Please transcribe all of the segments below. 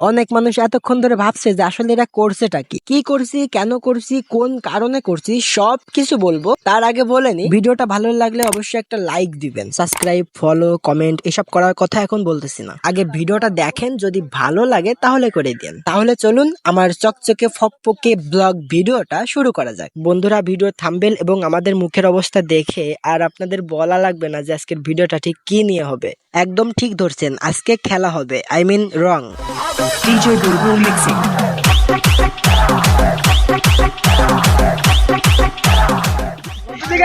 অনেক মানুষ এতক্ষণ ধরে ভাবছে যে আসলে এরা করছেটা কি? কি করছি? কেন করছি? কোন কারণে করছি? সব কিছু বলব। তার আগে বলেনি ভিডিওটা ভালো লাগলে অবশ্যই একটা লাইক দিবেন। সাবস্ক্রাইব ফলো কমেন্ট এসব করার কথা এখন বলতেছি না। আগে ভিডিওটা দেখেন, যদি ভালো লাগে তাহলে করে দেন তাহলে চলুন আমার চকচকে ফকপকে ব্লগ ভিডিওটা শুরু করা যাক। বন্ধুরা ভিডিও থাম্বেল এবং আমাদের মুখের অবস্থা দেখে আর আপনাদের বলা লাগবে না যে আজকের ভিডিওটা ঠিক কি নিয়ে হবে। একদম ঠিক ধরছেন, আজকে খেলা হবে। আই মিন রং DJ Burbu Mixing.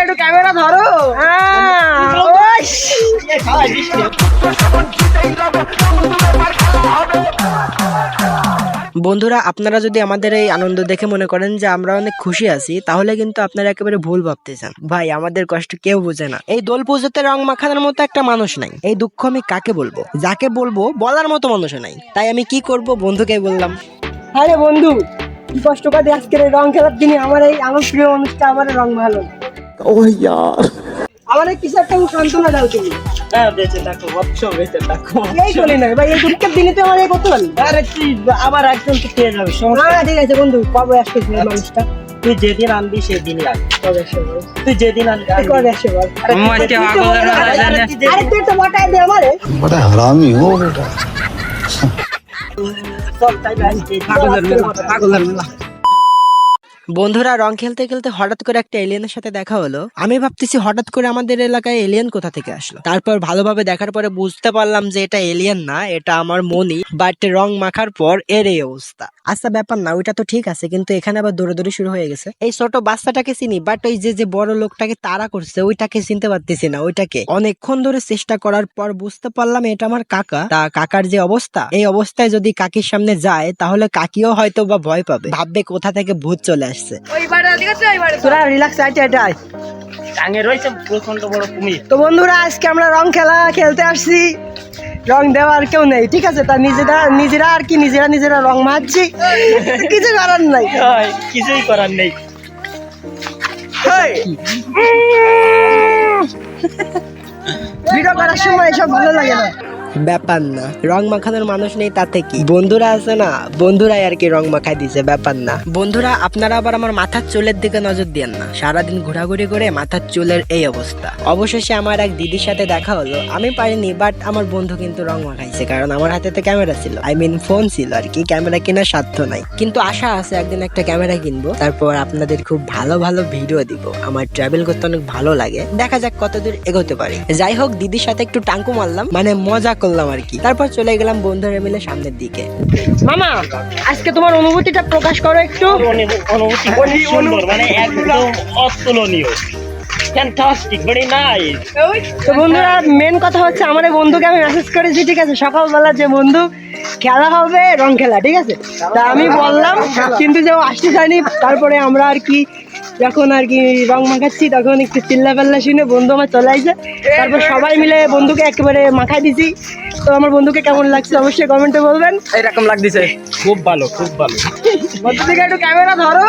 একটু ক্যামেরা ধরো বন্ধুরা, আপনারা যদি আমাদের এই আনন্দ দেখে মনে করেন যে আমরা অনেক খুশি আছি, তাহলে কিন্তু আপনারা একেবারে ভুল ভাবতেছেন। ভাই, আমাদের কষ্ট কেউ বুঝে না। এই দোল পুজোতে রং মাখানোর মতো একটা মানুষ নাই। এই দুঃখ আমি কাকে বলব? যাকে বলব, বলার মতো মানুষ নাই। তাই আমি কি করব? বন্ধুকে বললাম আরে বন্ধু, কি কষ্ট করে আজকের এই রং খেলার দিনে আমার এই আমার প্রিয় মানুষটা আমার রং ভালো ও আমার কিছু একটা সান্ত্বনা দাও তুমি? হ্যাঁ বেঁচে থাকো বৎস বেঁচে থাকো এই চলে না ভাই এই দুঃখের দিনে তো আমার এই করতে পারি আরে তুই আবার একজন তো পেয়ে যাবে সমস্যা না ঠিক আছে বন্ধু কবে আসবে তুমি আচ্ছা, মানুষটা? তুই যেদিন আনবি সেদিনই আনবি কবে আসবে তুই যেদিন আনবি কবে আসবে আরে তুই তো মোটাই দে আমারে। মোটা হারামি হো বেটা। চল তাই না পাগলের মেলা পাগলের মেলা বন্ধুরা, রং খেলতে খেলতে হঠাৎ করে একটা এলিয়েনের সাথে দেখা হলো। আমি ভাবতেছি হঠাৎ করে আমাদের এলাকায় এলিয়েন কোথা থেকে আসলো? তারপর ভালোভাবে দেখার পরে বুঝতে পারলাম যে এটা এলিয়েন না, এটা আমার মনি বাট রং মাখার পর এর এই অবস্থা। আচ্ছা ব্যাপার না, ওইটা তো ঠিক আছে, কিন্তু এখানে আবার দৌড়াদৌড়ি শুরু হয়ে গেছে। এই ছোট বাচ্চাটাকে চিনি বাট ওই যে যে বড় লোকটাকে তাড়া করছে, ওইটাকে চিনতে পারতেছি না, ওইটাকে। অনেকক্ষণ ধরে চেষ্টা করার পর বুঝতে পারলাম এটা আমার কাকা। তা কাকার যে অবস্থা, এই অবস্থায় যদি কাকির সামনে যায়, তাহলে কাকিও হয়তো বা ভয় পাবে। ভাববে কোথা থেকে ভূত চলে আসছে। তোরা রিল্যাক্স আইটে আইটাই টাঙে রয়েছে প্রচণ্ড বড় কুমির। তো বন্ধুরা আজকে আমরা রং খেলা খেলতে আসছি। রং দেওয়ার কেউ নেই ঠিক আছে? তা নিজেরা নিজেরা আর কি নিজেরা নিজেরা রং মারছি। কিছু করার নাই। কিছুই করার নেই। ভিডিও করার সময় এসব ভালো লাগে না। ব্যাপার না। রং মাখানোর মানুষ নেই তাতে কি? বন্ধুরা আছে না? বন্ধুরাই আর কি রং মাখাই দিছে, ব্যাপার না। বন্ধুরা, আপনারা আবার আমার মাথার চুলের দিকে নজর দিয়েন না। সারাদিন ঘোরাঘুরি করে মাথার চুলের এই অবস্থা। অবশেষে আমার এক দিদির সাথে দেখা হলো। আমি পারিনি বাট আমার বন্ধু কিন্তু রং মাখাইছে, কারণ আমার হাতে তো ক্যামেরা ছিল। আই মিন ফোন ছিল আর কি। ক্যামেরা কেনার সাধ্য নাই। কিন্তু আশা আছে একদিন একটা ক্যামেরা কিনবো। তারপর আপনাদের খুব ভালো ভালো ভিডিও দিব। আমার ট্রাভেল করতে অনেক ভালো লাগে। দেখা যাক কতদূর এগোতে পারি। যাই হোক, দিদির সাথে একটু টাঙ্কু মারলাম। মানে মজা করলাম আর কি। তারপর চলে গেলাম বন্ধুরা মিলে সামনের দিকে। মামা আজকে তোমার অনুভূতিটা প্রকাশ করো একটু। অনুভূতি খুব সুন্দর মানে একদম অতুলনীয়। ফ্যান্টাস্টিক ভেরি নাইস তো বন্ধুরা মেন কথা হচ্ছে আমার বন্ধুকে আমি মেসেজ করেছি ঠিক আছে? সকালবেলা যে বন্ধু খেলা হবে রং খেলা ঠিক আছে? তা আমি বললাম কিন্তু যে ও আসতে চায়নি তারপরে আমরা আর কি যখন আর কি রং মাখাচ্ছি তখন একটু চিল্লা পাল্লা শুনে বন্ধু আমার চলে আসে তারপর সবাই মিলে বন্ধুকে একেবারে মাখাই দিছি। তো আমার বন্ধুকে কেমন লাগছে অবশ্যই কমেন্টে বলবেন। এরকম লাগতেছে। খুব ভালো খুব ভালো। ধরো।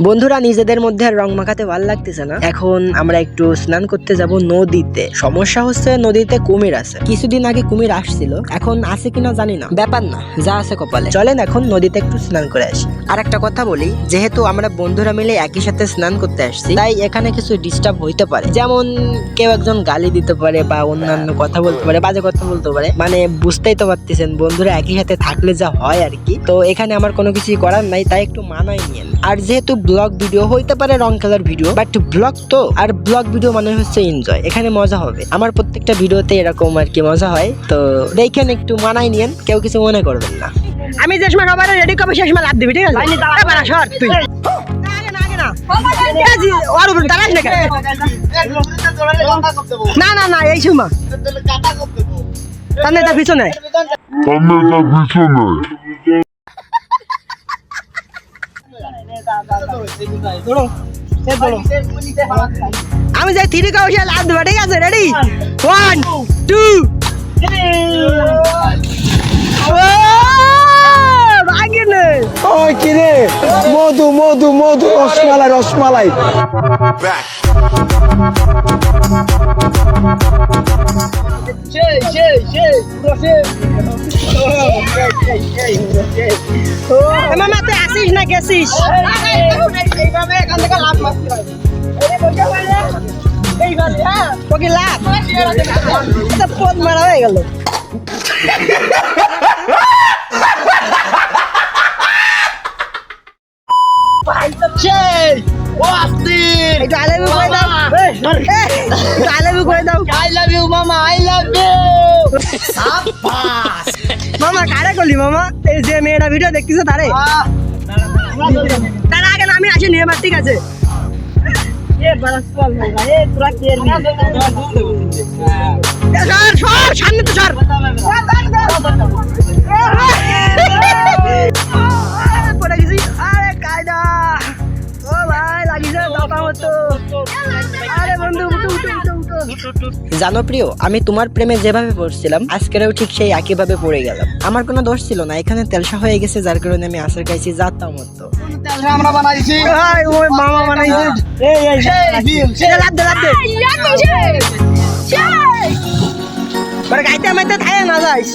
বন্ধুরা, নিজেদের মধ্যে রং মাখাতে ভালো লাগতেছে না। এখন আমরা একটু স্নান করতে যাব নদীতে। সমস্যা হচ্ছে নদীতে কুমির আছে। কিছুদিন আগে কুমির আসছিল। এখন আছে কিনা জানি না। ব্যাপার না, যা আছে কপালে। চলেন এখন নদীতে একটু স্নান করে আসি। আর একটা কথা বলি, যেহেতু আমরা বন্ধুরা মিলে একই সাথে স্নান করতে আসছি, তাই এখানে কিছু ডিস্টার্ব হইতে পারে। যেমন কেউ একজন গালি দিতে পারে বা অন্যান্য কথা বলতে পারে, বাজে কথা বলতে পারে। মানে বুঝতেই তো পারতেছেন, বন্ধুরা একই সাথে থাকলে যা হয় আর কি তো এখানে আমার কোনো কিছুই করার নাই তাই একটু মানাই নিয়েন আর যেহেতু ব্লগ ভিডিও হইতে পারে রং খেলার ভিডিও বাট ব্লগ তো আর ব্লগ ভিডিও মানে হচ্ছে এনজয় এখানে মজা হবে আমার প্রত্যেকটা ভিডিওতে এরকম আর কি মজা হয় তো দেখেন একটু মানাই নিয়েন কেউ কিছু মনে করবেন না আমি যে সময় খাবার রেডি করব সেই সময় লাভ দিবি ঠিক আছে সর তুই আগে না, না। এই যে, ওর উপরে দাঁড়াস না কেন? না না না এই সময় তার তার পিছনে। আমি যাই থ্রি কাউসে লাভ দেবো ঠিক আছে? রেডি ওয়ান টু কিরে মধু মধু মধু রসমালাই রসমালাই। মামা তুই আসিস না গেছিস ওকে লাভ এটা পথ মারা হয়ে গেল একটু I লাভ ইউ করে দাও। এই, একটু I love you করে দাও। মামা কারে করলি মামা এই যে মেয়েটা ভিডিও দেখতেছে তারে তার আগে আমি আসি নিয়ে মার ঠিক আছে এ, সামনে জানো প্রিয় আমি তোমার প্রেমে যেভাবে পড়ছিলাম আজকেরও ঠিক সেই একইভাবে পড়ে গেলাম আমার কোনো দোষ ছিল না এখানে তেলসা হয়ে গেছে যার কারণে আমি আসার খাইছি যাতাম মতো আমরা বানাইছি ওই মামা বানাইছে এই এই এই লাদ দে লাদ দে পরে গাইতে মাইতে থাকে না যাইস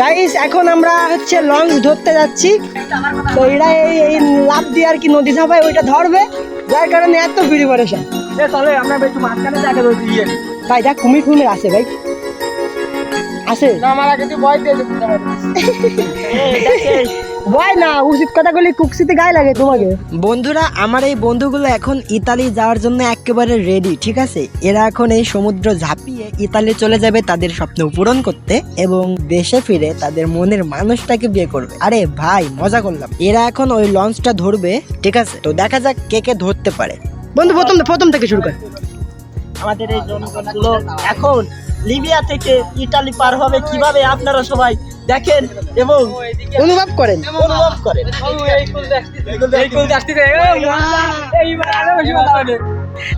গাইস এখন আমরা হচ্ছে লঞ্চ ধরতে যাচ্ছি তো এরা এই লাভ দিয়ে আর কি নদী ঝাপায় ওইটা ধরবে যার কারণে এত ভিড় পরেশান চলে আমরা একটু মাঝখানে দেখা দিচ্ছি ভাই দেখ কুমির ফুমির আছে ভাই। আছে। আমার আগে তুই ভয় দিয়ে ভয় না উচিত কথা কুকসিতে গায়ে লাগে তোমাকে। বন্ধুরা আমার এই বন্ধুগুলো এখন ইতালি যাওয়ার জন্য একেবারে রেডি ঠিক আছে? এরা এখন এই সমুদ্র ঝাঁপিয়ে ইতালি চলে যাবে তাদের স্বপ্ন পূরণ করতে এবং দেশে ফিরে তাদের মনের মানুষটাকে বিয়ে করবে। আরে ভাই মজা করলাম। এরা এখন ওই লঞ্চটা ধরবে ঠিক আছে? তো দেখা যাক কে কে ধরতে পারে। বন্ধু প্রথম প্রথম থেকে শুরু কর। আমাদের এই জনগণগুলো এখন লিবিয়া থেকে ইটালি পার হবে কীভাবে আপনারা সবাই দেখেন এবং অনুভব করেন। অনুভব করেন।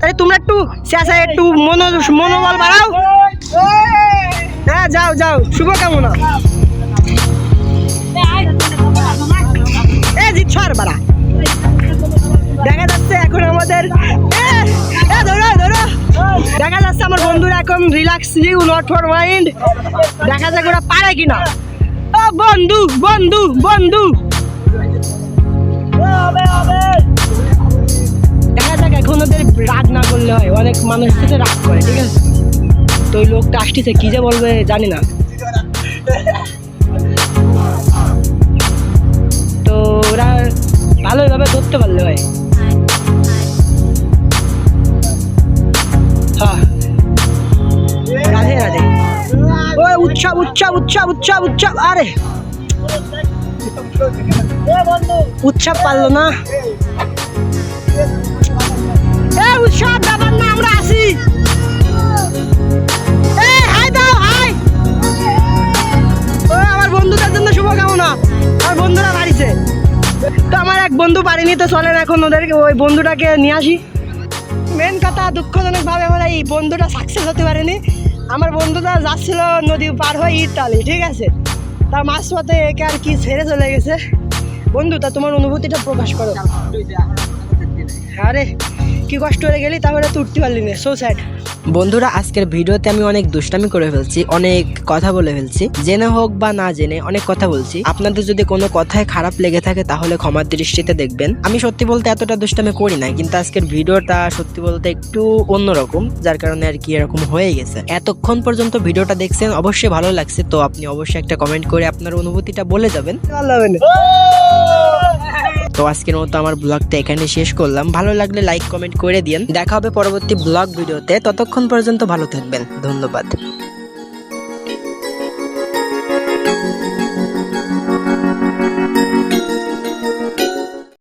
তাহলে তোমরা একটু শেষে একটু মনো মনোবল বাড়াও। হ্যাঁ যাও যাও। শুভকামনা এ জিত সর বাড়া। এখন আমাদের ধরো ধরো। দেখা যাচ্ছে আমার বন্ধুরা এখন relax you not for mind দেখা যাক ওরা পারে কিনা। ও, বন্ধু বন্ধু বন্ধু। দেখা যাক এখন ওদের রাগ না করলে হয়। অনেক মানুষ সাথে রাগ করে, ঠিক আছে? তো ওই লোকটা আসতেছে, কি যে বলবে জানি না। তো ওরা ভালোভাবে ধরতে পারলে হ্যাঁ। উৎসব উৎসব উৎসব উৎসব, আরে। উৎসব পারল না। উৎসব না, আমরা হাই ও আমার জন্য শুভকামনা। আমার বন্ধুরা তো আমার এক বন্ধু তো এখন ওদেরকে ওই বন্ধুটাকে নিয়ে আসি। মেন কথা দুঃখজনক ভাবে আমার এই বন্ধুটা সাকসেস হতে পারেনি। আমার বন্ধুটা যাচ্ছিল নদী পার হয়ে ইটালি ঠিক আছে? তার মাছ একে আর কি ছেড়ে চলে গেছে। বন্ধু, তা তোমার অনুভূতিটা প্রকাশ করো। আরে, কি কষ্ট হয়ে গেলি? তাহলে তুটতে পারলি না সো স্যাড বন্ধুরা আজকের ভিডিওতে আমি অনেক দুষ্টামি করে ফেলছি অনেক কথা বলে ফেলছি। জেনে হোক বা না জেনে অনেক কথা বলছি। আপনাদের যদি কোনো কথায় খারাপ লেগে থাকে তাহলে ক্ষমার দৃষ্টিতে দেখবেন। আমি সত্যি বলতে এতটা দুষ্টামি করি না কিন্তু আজকের ভিডিওটা সত্যি বলতে একটু অন্যরকম যার কারণে আর কি এরকম হয়ে গেছে। এতক্ষণ পর্যন্ত ভিডিওটা দেখছেন অবশ্যই ভালো লাগছে তো আপনি অবশ্যই একটা কমেন্ট করে আপনার অনুভূতিটা বলে যাবেন। ভালো তো আজকের মতো আমার ব্লগটা এখানে শেষ করলাম। ভালো লাগলে লাইক কমেন্ট করে দিন দেখা হবে পরবর্তী ব্লগ ভিডিওতে। ততক্ষণ পর্যন্ত ভালো থাকবেন। ধন্যবাদ।